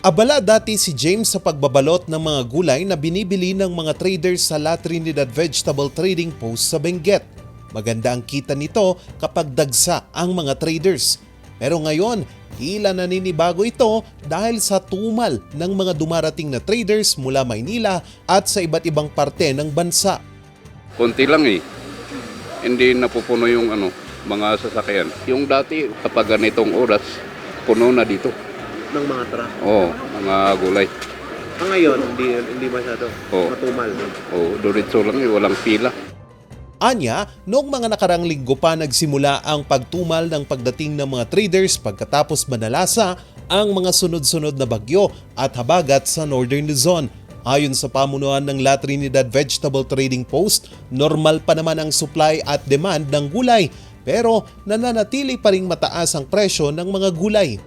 Abala dati si James sa pagbabalot ng mga gulay na binibili ng mga traders sa La Trinidad Vegetable Trading Post sa Benguet. Maganda ang kita nito kapag dagsa ang mga traders. Pero ngayon, tila naninibago ito dahil sa tumal ng mga dumarating na traders mula Maynila at sa iba't ibang parte ng bansa. konti lang eh. Hindi napupuno yung ano, mga sasakyan. Yung dati, kapag ganitong oras, puno na dito. Ng mga truck. Oo, mga gulay. Ah, ngayon, hindi, hindi masyado. Oo. Matumal. Oo, diretso lang eh, walang pila. Anya, noong mga nakarang linggo pa nagsimula ang pagtumal ng pagdating ng mga traders pagkatapos manalasa ang mga sunod-sunod na bagyo at habagat sa Northern Luzon. Ayon sa pamunuan ng La Trinidad Vegetable Trading Post, normal pa naman ang supply at demand ng gulay pero nananatili pa ring mataas ang presyo ng mga gulay.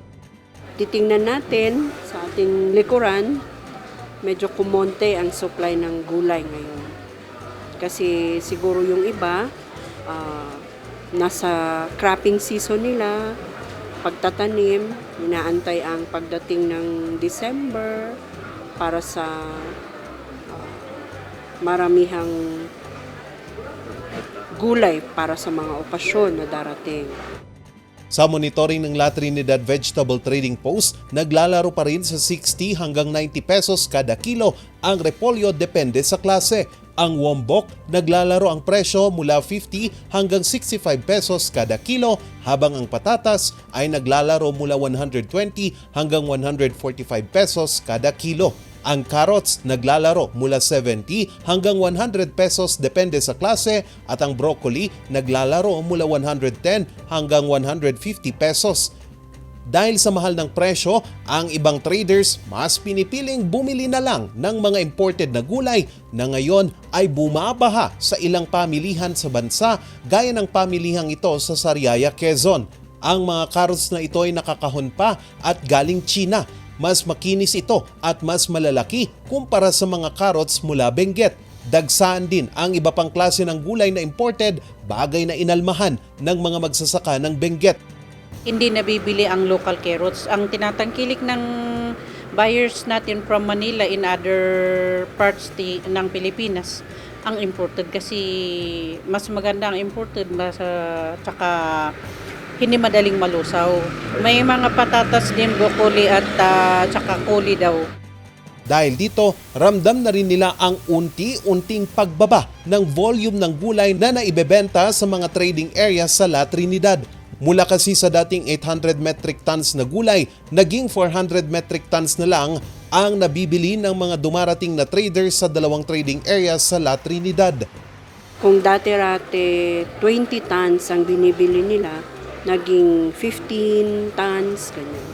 Titingnan natin sa ating likuran, medyo kumonte ang supply ng gulay ngayon. Kasi siguro yung iba, ah, nasa cropping season nila, pagtatanim, inaantay ang pagdating ng December para sa ah, maramihang gulay para sa mga okasyon na darating. Sa monitoring ng La Trinidad Vegetable Trading Post, naglalaro pa rin sa 60 hanggang 90 pesos kada kilo ang repolyo depende sa klase. Ang wombok, naglalaro ang presyo mula 50 hanggang 65 pesos kada kilo habang ang patatas ay naglalaro mula 120 hanggang 145 pesos kada kilo. Ang carrots naglalaro mula 70 hanggang 100 pesos depende sa klase at ang broccoli naglalaro mula 110 hanggang 150 pesos. Dahil sa mahal ng presyo, ang ibang traders mas pinipiling bumili na lang ng mga imported na gulay na ngayon ay bumabaha sa ilang pamilihan sa bansa gaya ng pamilihang ito sa Sariaya, Quezon. Ang mga carrots na ito ay nakakahon pa at galing China mas makinis ito at mas malalaki kumpara sa mga carrots mula Benguet. Dagsaan din ang iba pang klase ng gulay na imported, bagay na inalmahan ng mga magsasaka ng Benguet. hindi nabibili ang local carrots. Ang tinatangkilik ng buyers natin from Manila in other parts ng Pilipinas ang imported kasi mas maganda ang imported mas uh, tsaka hindi madaling malusaw. May mga patatas din broccoli at uh, tsaka kuli daw. Dahil dito, ramdam na rin nila ang unti-unting pagbaba ng volume ng gulay na naibebenta sa mga trading area sa La Trinidad. Mula kasi sa dating 800 metric tons na gulay, naging 400 metric tons na lang ang nabibili ng mga dumarating na traders sa dalawang trading area sa La Trinidad. Kung dati-rate 20 tons ang binibili nila, naging 15 tons, ganyan.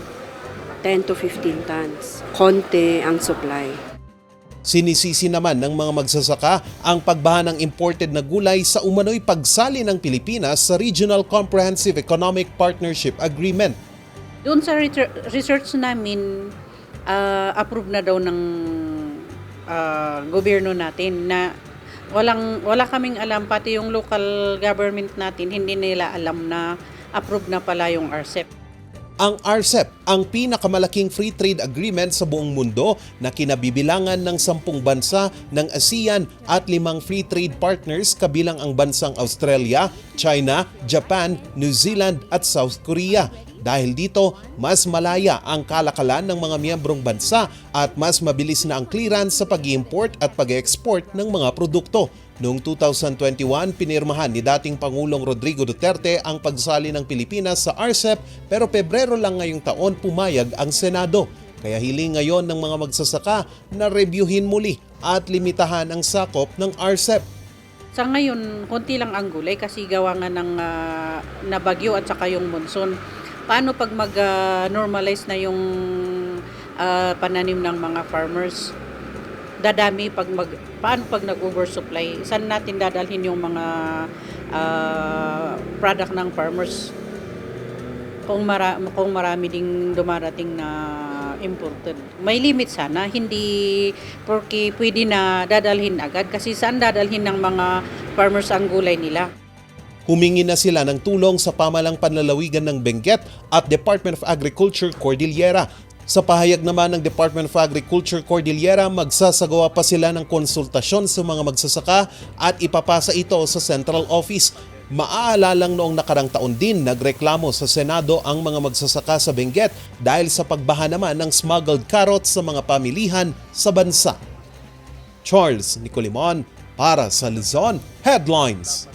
10 to 15 tons. Konti ang supply. Sinisisi naman ng mga magsasaka ang pagbaha ng imported na gulay sa umano'y pagsali ng Pilipinas sa Regional Comprehensive Economic Partnership Agreement. Doon sa research namin, ah, approve na daw ng ah, gobyerno natin na walang wala kaming alam pati yung local government natin hindi nila alam na approve na pala yung RCEP. Ang RCEP, ang pinakamalaking free trade agreement sa buong mundo na kinabibilangan ng sampung bansa ng ASEAN at limang free trade partners kabilang ang bansang Australia, China, Japan, New Zealand at South Korea. Dahil dito, mas malaya ang kalakalan ng mga miyembrong bansa at mas mabilis na ang clearance sa pag-import at pag-export ng mga produkto. Noong 2021, pinirmahan ni dating Pangulong Rodrigo Duterte ang pagsali ng Pilipinas sa RCEP pero Pebrero lang ngayong taon pumayag ang Senado. Kaya hiling ngayon ng mga magsasaka na reviewin muli at limitahan ang sakop ng RCEP. Sa ngayon, konti lang ang gulay kasi gawa nga ng ah, na bagyo at saka yung monsoon. Paano pag mag-normalize na yung ah, pananim ng mga farmers? Dadami pag mag paano pag nag-oversupply? Saan natin dadalhin yung mga ah, product ng farmers? Kung mara, kung marami ding dumarating na imported. May limit sana, hindi porque pwede na dadalhin agad kasi saan dadalhin ng mga farmers ang gulay nila. Humingi na sila ng tulong sa pamalang panlalawigan ng Benguet at Department of Agriculture Cordillera Sa pahayag naman ng Department of Agriculture Cordillera, magsasagawa pa sila ng konsultasyon sa mga magsasaka at ipapasa ito sa central office. Maaalalang noong nakarang taon din nagreklamo sa Senado ang mga magsasaka sa Benguet dahil sa pagbaha naman ng smuggled carrots sa mga pamilihan sa bansa. Charles Nicolimon para sa Luzon Headlines.